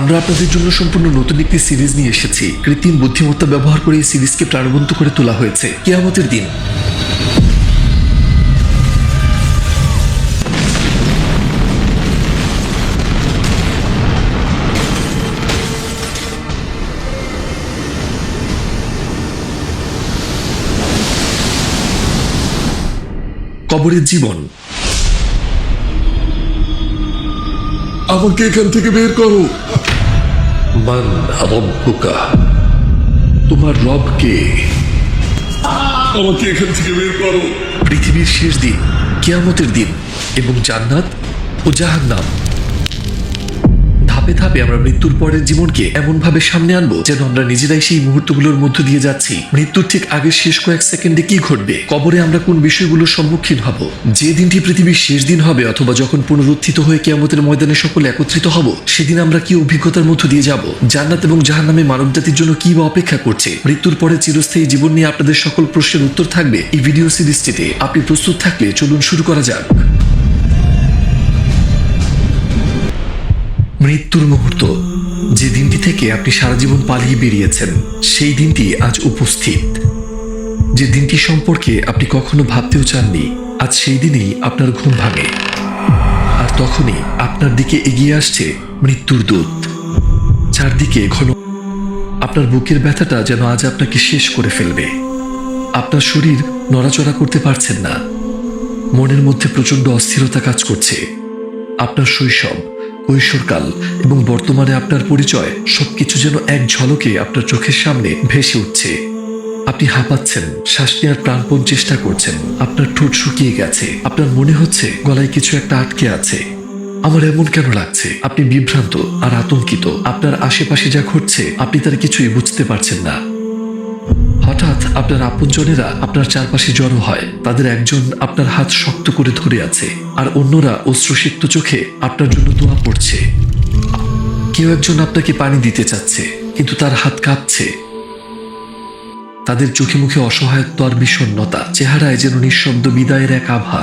আমরা আপনাদের জন্য সম্পূর্ণ নতুন একটি সিরিজ নিয়ে এসেছি। কৃত্রিম বুদ্ধিমত্তা ব্যবহার করে এই সিরিজকে প্রাণবন্ত করে তোলা হয়েছে। কেয়ামতের দিন। কবরের জীবন। আমাকে এখান থেকে বের করো। মান রব্বুকা। তোমার রব কে আমাকে এখান থেকে বের করো। পৃথিবীর শেষ দিন, কেয়ামতের দিন এবং জান্নাত ও জাহান্নাম। ধাপে আমরা মৃত্যুর পরের জীবনকে এমন ভাবে সামনে আনব যেন আমরা নিজেরাই সেই মুহূর্তগুলোর মধ্য দিয়ে যাচ্ছি। মৃত্যুর ঠিক আগের শেষ কয়েক সেকেন্ডে কি ঘটবে? কবরে আমরা কোন বিষয়গুলোর সম্মুখীন হব? যে দিনটি পৃথিবীর শেষ দিন হবে অথবা যখন পুনরুত্থিত হয়ে কেয়ামতের ময়দানে সকলে একত্রিত হব, সেদিন আমরা কি অভিজ্ঞতার মধ্য দিয়ে যাব? জান্নাত এবং জাহান্নামে মানবজাতির জন্য কি বা অপেক্ষা করছে? মৃত্যুর পরে চিরস্থায়ী জীবন নিয়ে আপনাদের সকল প্রশ্নের উত্তর থাকবে এই ভিডিও সিরিজটিতে। আপনি প্রস্তুত থাকলে চলুন শুরু করা যাক। মৃত্যুর মুহূর্ত। যে দিনটি থেকে আপনি সারা জীবন পালিয়ে বেরিয়েছেন, সেই দিনটি আজ উপস্থিত। যে দিনটি সম্পর্কে আপনি কখনো ভাবতেও চাননি, আজ সেই দিনেই আপনার ঘুম ভাঙে। আর তখনই আপনার দিকে এগিয়ে আসছে মৃত্যুর দূত। চারদিকে ঘন আপনার বুকের ব্যথাটা যেন আজ আপনাকে শেষ করে ফেলবে। আপনার শরীর নড়াচড়া করতে পারছেন না। মনের মধ্যে প্রচণ্ড অস্থিরতা কাজ করছে। আপনার শৈশব কৈশোরকাল এবং বর্তমানে আপনার পরিচয় সবকিছু যেন এক ঝলকে আপনার চোখের সামনে ভেসে উঠছে। আপনি হাঁপাচ্ছেন, শ্বাস নেওয়ার প্রাণপণ চেষ্টা করছেন, আপনার ঠোঁট শুকিয়ে গেছে, আপনার মনে হচ্ছে গলায় কিছু একটা আটকে আছে। আমার এমন কেন লাগছে? আপনি বিভ্রান্ত আর আতঙ্কিত, আপনার আশেপাশে যা ঘটছে আপনি তার কিছুই বুঝতে পারছেন না। হঠাৎ আপনার আপনজনেরা আপনার চারপাশে জড়ো হয়। তাদের একজন আপনার হাত শক্ত করে ধরে আছে আর অন্যরা অশ্রুসিক্ত চোখে আপনার জন্য দোয়া পড়ছে কেউ একজন আপনাকে পানি দিতে চাচ্ছে, কিন্তু তার হাত কাঁপছে। তাদের চোখে মুখে অসহায়ত্ব আর বিষণ্ণতা চেহারায় যেন নিঃশব্দ বিদায়ের এক আভা।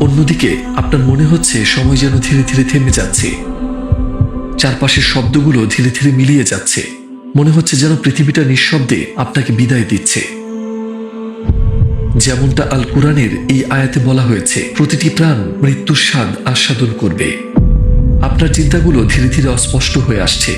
অন্যদিকে আপনার মনে হচ্ছে সময় যেন ধীরে ধীরে থেমে যাচ্ছে। চারপাশের শব্দগুলো ধীরে ধীরে মিলিয়ে যাচ্ছে। মনে হচ্ছে যেন পৃথিবীটা নিঃশব্দে আপনাকে বিদায় দিচ্ছে। যেমনটা আল কোরআনের এই আয়াতে বলা হয়েছে, প্রতিটি প্রাণ মৃত্যুর স্বাদ আস্বাদন করবে। আপনার চিন্তাগুলো ধীরে ধীরে অস্পষ্ট হয়ে আসছে।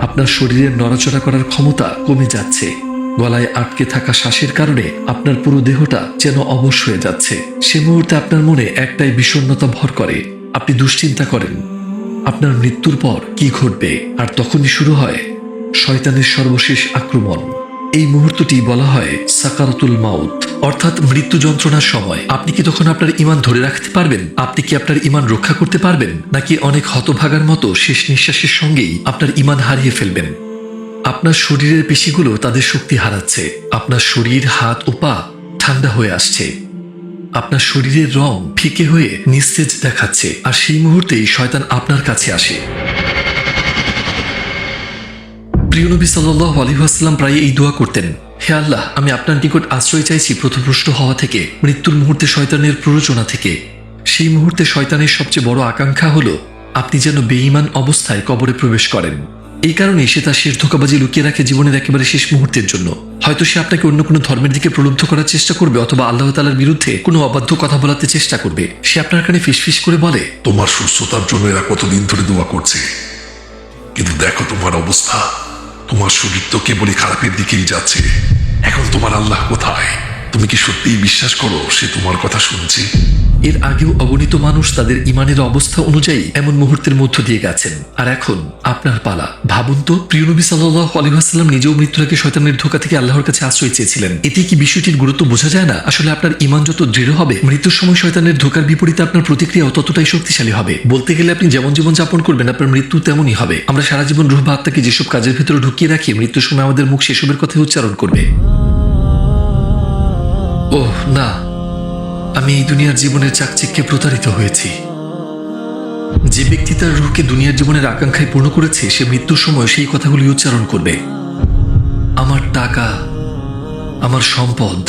আপনার শরীরের নড়াচড়া করার ক্ষমতা কমে যাচ্ছে। গলায় আটকে থাকা শ্বাসের কারণে আপনার পুরো দেহটা যেন অবশ হয়ে যাচ্ছে। সে মুহূর্তে আপনার মনে একটাই বিষণ্ণতা ভর করে। আপনি দুশ্চিন্তা করেন। আপনার মৃত্যুর পর কি ঘটবে? আর তখনই শুরু হয় শয়তানের সর্বশেষ আক্রমণ। এই মুহূর্তটি বলা হয় সাকারাতুল মাউত, অর্থাৎ মৃত্যু যন্ত্রণার সময়। আপনি কি তখন আপনার ইমান ধরে রাখতে পারবেন? আপনি কি আপনার ইমান রক্ষা করতে পারবেন? নাকি অনেক হতভাগার মতো শেষ নিঃশ্বাসের সঙ্গেই আপনার ইমান হারিয়ে ফেলবেন? আপনার শরীরের পেশিগুলো তাদের শক্তি হারাচ্ছে। আপনার শরীর, হাত ও পা ঠান্ডা হয়ে আসছে। আপনার শরীরের রং ফিকে হয়ে নিস্তেজ দেখাচ্ছে। আর সেই মুহূর্তেই শয়তান আপনার কাছে আসে। প্রিয় নবী সাল্লাহ আলহিহাস্লাম প্রায় এই দোয়া করতেন, হে আল্লাহ, আমি আপনার নিকট আশ্রয় চাইছি প্রথমপুষ্ট হওয়া থেকে, মৃত্যুর মুহূর্তে শয়তানের প্ররোচনা থেকে। সেই মুহূর্তে শয়তানের সবচেয়ে বড় আকাঙ্ক্ষা হল, আপনি যেন বেঈমান অবস্থায় কবরে প্রবেশ করেন। এই কারণে সে তার শেষ ধোকাবাজি লুকিয়ে রাখে জীবনের একেবারে শেষ মুহূর্তের জন্য। হয়তো সে আপনাকে অন্য কোনো ধর্মের দিকে প্রলুব্ধ করার চেষ্টা করবে অথবা আল্লাহ তালার বিরুদ্ধে কোনো অবাধ্য কথা বলাতে চেষ্টা করবে। সে আপনার কানে ফিসফিস করে বলে, তোমার সুস্থতার জন্য এরা কতদিন ধরে দোয়া করছে? কিন্তু দেখো তোমার অবস্থা। তোমার শরীর তো কেবলই খারাপের দিকেই যাচ্ছে। এখন তোমার আল্লাহ কোথায়? তুমি কি সত্যিই বিশ্বাস করো সে তোমার কথা শুনছে? এর আগেও অগণিত মানুষ তাদের ইমানের অবস্থা অনুযায়ী এমন মুহূর্তের মধ্য দিয়ে গেছেন। আর এখন আপনার পালা। ভাবুন তো, প্রিয় নবী সাল্লাহ আলহাম নিজেও মৃত্যুর আগে শয়তানের ধোকা থেকে আল্লাহর কাছে আশ্রয় চেয়েছিলেন। এতে কি বিষয়টির গুরুত্ব বোঝা যায় না? আসলে আপনার ইমান যত দৃঢ় হবে, মৃত্যুর সময় শয়তানের ধোকার বিপরীতে আপনার প্রতিক্রিয়া ততটাই শক্তিশালী হবে। বলতে গেলে আপনি যেমন জীবন যাপন করবেন, আপনার মৃত্যু তেমনই হবে। আমরা সারা জীবন রুহ বা আত্মাকে যেসব কাজের ভেতরে ঢুকিয়ে রাখি, মৃত্যুর সময় আমাদের মুখ সেসবের কথা উচ্চারণ করবে। ওহ, না। আমি এই দুনিয়ার জীবনের চাকচিক্যে প্রতারিত হয়েছি। যে ব্যক্তি তার রূহকে দুনিয়ার জীবনের আকাঙ্ক্ষায় পূর্ণ করেছে, সে মৃত্যুর সময় সেই কথাগুলি উচ্চারণ করবে। আমার টাকা, আমার সম্পদ,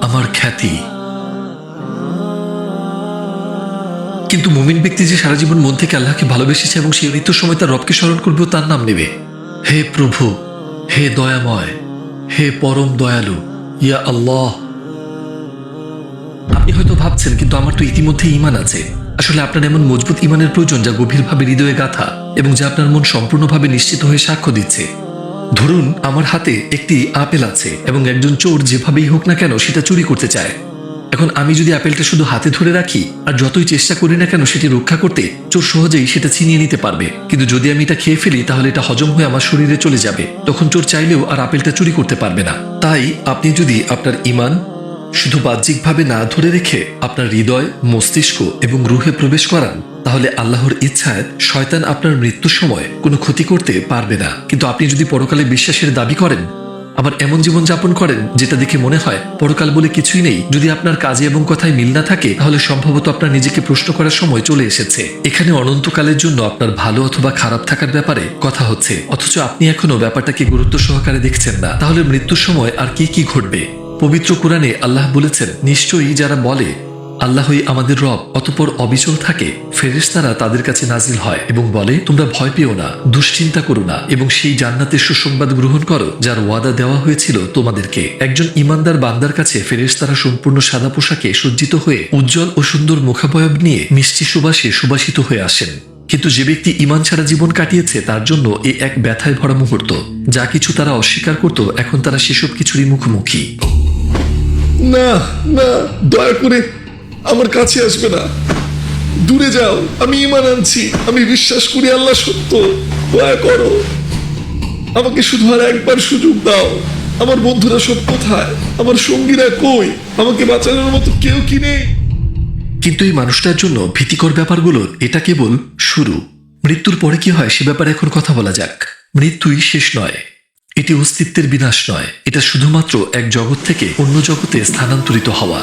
আমার খ্যাতি। কিন্তু মুমিন ব্যক্তি যে সারা জীবন মন থেকে আল্লাহকে ভালোবেসেছে এবং সেই মৃত্যুর সময় তার রবকে স্মরণ করবে, ও তার নাম নেবে। হে প্রভু, হে দয়াময়, হে পরম দয়ালু, ইয়া আল্লাহ। ভাবছেন, কিন্তু আমার তো ইতিমধ্যে ইমান আছে। আসলে আপনার এমন মজবুত ইমানের প্রয়োজন যা গভীরভাবে হৃদয়ে গাথা এবং যা আপনার মন সম্পূর্ণভাবে নিশ্চিত হয়ে সাক্ষ্য দিচ্ছে। ধরুন, আমার হাতে একটি আপেল আছে এবং একজন চোর যেভাবেই হোক না কেন সেটা চুরি করতে চায়। এখন আমি যদি আপেলটা শুধু হাতে ধরে রাখি আর যতই চেষ্টা করি না কেন সেটি রক্ষা করতে, চোর সহজেই সেটা ছিনিয়ে নিতে পারবে। কিন্তু যদি আমি এটা খেয়ে ফেলি, তাহলে এটা হজম হয়ে আমার শরীরে চলে যাবে। তখন চোর চাইলেও আর আপেলটা চুরি করতে পারবে না। তাই আপনি যদি আপনার ইমান শুধু বাহ্যিকভাবে না ধরে রেখে আপনার হৃদয়, মস্তিষ্ক এবং রুহে প্রবেশ করান, তাহলে আল্লাহর ইচ্ছায় শয়তান আপনার মৃত্যুর সময় কোনো ক্ষতি করতে পারবে না। কিন্তু আপনি যদি পরকালে বিশ্বাসের দাবি করেন, আবার এমন জীবন যাপন করেন যেটা দেখে মনে হয় পরকাল বলে কিছুই নেই, যদি আপনার কাজে এবং কথায় মিল না থাকে, তাহলে সম্ভবত আপনার নিজেকে প্রশ্ন করার সময় চলে এসেছে। এখানে অনন্তকালের জন্য আপনার ভালো অথবা খারাপ থাকার ব্যাপারে কথা হচ্ছে, অথচ আপনি এখনও ব্যাপারটাকে গুরুত্ব সহকারে দেখছেন না। তাহলে মৃত্যুর সময় আর কি কি ঘটবে? পবিত্র কোরআনে আল্লাহ বলেছেন, নিশ্চয়ই যারা বলে, আল্লাহই আমাদের রব, অতপর অবিচল থাকে, ফেরেশতারা তাদের কাছে নাজিল হয় এবং বলে, তোমরা ভয় পেও না, দুশ্চিন্তা করো না এবং সেই জান্নাতের সুসংবাদ গ্রহণ করো, যার ওয়াদা দেওয়া হয়েছিল তোমাদেরকে। একজন ইমানদার বান্দার কাছে ফেরেশতারা সম্পূর্ণ সাদা পোশাকে সজ্জিত হয়ে উজ্জ্বল ও সুন্দর মুখাবয়ব নিয়ে মিষ্টি সুবাসে সুবাসিত হয়ে আসেন। কিন্তু যে ব্যক্তি ইমান ছাড়া জীবন কাটিয়েছে, তার জন্য এ এক ব্যথায় ভরা মুহূর্ত। যা কিছু তারা অস্বীকার করত, এখন তারা সেসব কিছুরই মুখোমুখি। না না, দয়া করে আমার কাছে আসবে না। দূরে যাও, আমি ইমান আনছি, আমি বিশ্বাস করি আল্লাহ সত্য, দয়া করো। আমাকে শুধু আর একবার সুযোগ দাও, আমার বন্ধুরা সব কোথায়, আমার সঙ্গীরা কই, আমাকে বাঁচানোর মতো কেউ কি নেই? কিন্তু এই মানুষটার জন্য ভীতিকর ব্যাপারগুলোর এটা কেবল শুরু। মৃত্যুর পরে কি হয়, সে ব্যাপারে এখন কথা বলা যাক। মৃত্যুই শেষ নয়। এটি অস্তিত্বের বিনাশ নয়। এটা শুধুমাত্র এক জগৎ থেকে অন্য জগতে স্থানান্তরিত হওয়া।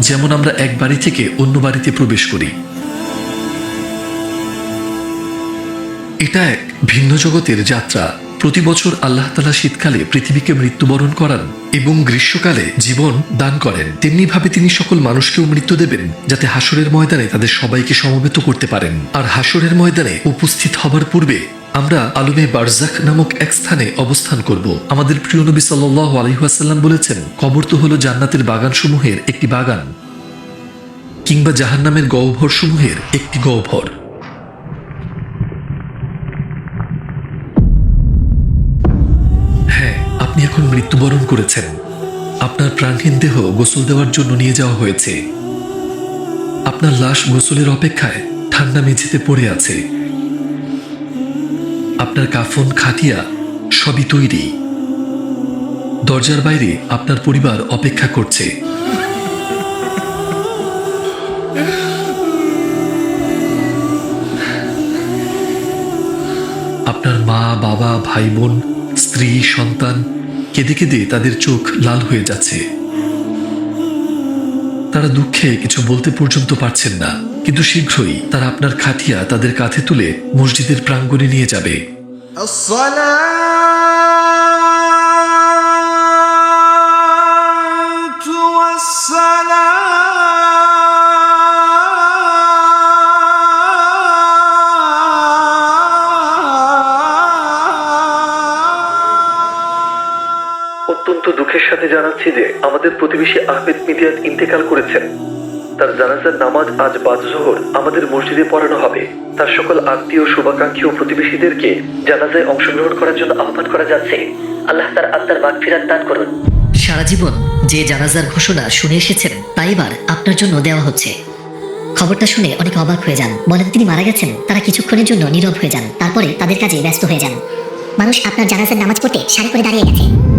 যেমন আমরা এক বাড়ি থেকে অন্য বাড়িতে প্রবেশ করি। এটা এক ভিন্ন জগতের যাত্রা। প্রতি বছর আল্লাহ তালা শীতকালে পৃথিবীকে মৃত্যুবরণ করান এবং গ্রীষ্মকালে জীবন দান করেন। তেমনি ভাবে তিনি সকল মানুষকেও মৃত্যু দেবেন, যাতে হাসরের ময়দানে তাদের সবাইকে সমবেত করতে পারেন। আর হাসরের ময়দানে উপস্থিত হবার পূর্বে আমরা আলমে বারজাক নামক এক স্থানে অবস্থান করব। আমাদের প্রিয় নবী সাল্লাহ আলহিহাসাল্লাম বলেছেন, কবর তো হলো জান্নাতের বাগানসমূহের একটি বাগান কিংবা জাহান্নামের গহ্বর সমূহের একটি গহ্বর। হ্যাঁ আপনি এখন মৃত্যুবরণ করেছেন। আপনার প্রাণহীন দেহ গোসল দেওয়ার জন্য নিয়ে যাওয়া হয়েছে। আপনার লাশ গোসলের অপেক্ষায় ঠান্ডা মেঝেতে পড়ে আছে। আপনার কাফন, খাটিয়া সবই তৈরি। দরজার বাইরে আপনার পরিবার অপেক্ষা করছে। আপনার মা, বাবা, ভাই, বোন, স্ত্রী, সন্তান কেঁদে কেঁদে তাদের চোখ লাল হয়ে যাচ্ছে। তারা দুঃখে কিছু বলতে পর্যন্ত পারছেন না, কিন্তু শীঘ্রই তারা আপনার খাটিয়া তাদের কাঁধে তুলে মসজিদের প্রাঙ্গণে নিয়ে যাবে। الصلاة والسلام অত্যন্ত দুঃখের সাথে জানাচ্ছি যে আমাদের প্রতিবেশী আহমেদ মিদিয়াত ইন্তেকাল করেছেন তার জানাজার নামাজ আজ বাদ জোহর আমাদের মসজিদে পড়ানো হবে। তার সকল আত্মীয়, শুভাকাঙ্ক্ষী ও প্রতিবেশীদেরকে জানাজায় অংশগ্রহণ করার জন্য আহ্বান করা যাচ্ছে। আল্লাহ তার আত্মার মাগফিরাত দান করুন। সারা জীবন যে জানাজার ঘোষণা শুনে এসেছেন, তাই এবার আপনার জন্য দেওয়া হচ্ছে। খবরটা শুনে অনেক অবাক হয়ে যান। বলেন, তিনি মারা গেছেন। তারা কিছুক্ষণের জন্য নীরব হয়ে যান। তারপরে তাদের কাজে ব্যস্ত হয়ে যান। মানুষ আপনার জানাজার নামাজ পড়তে সারি করে দাঁড়িয়ে গেছে।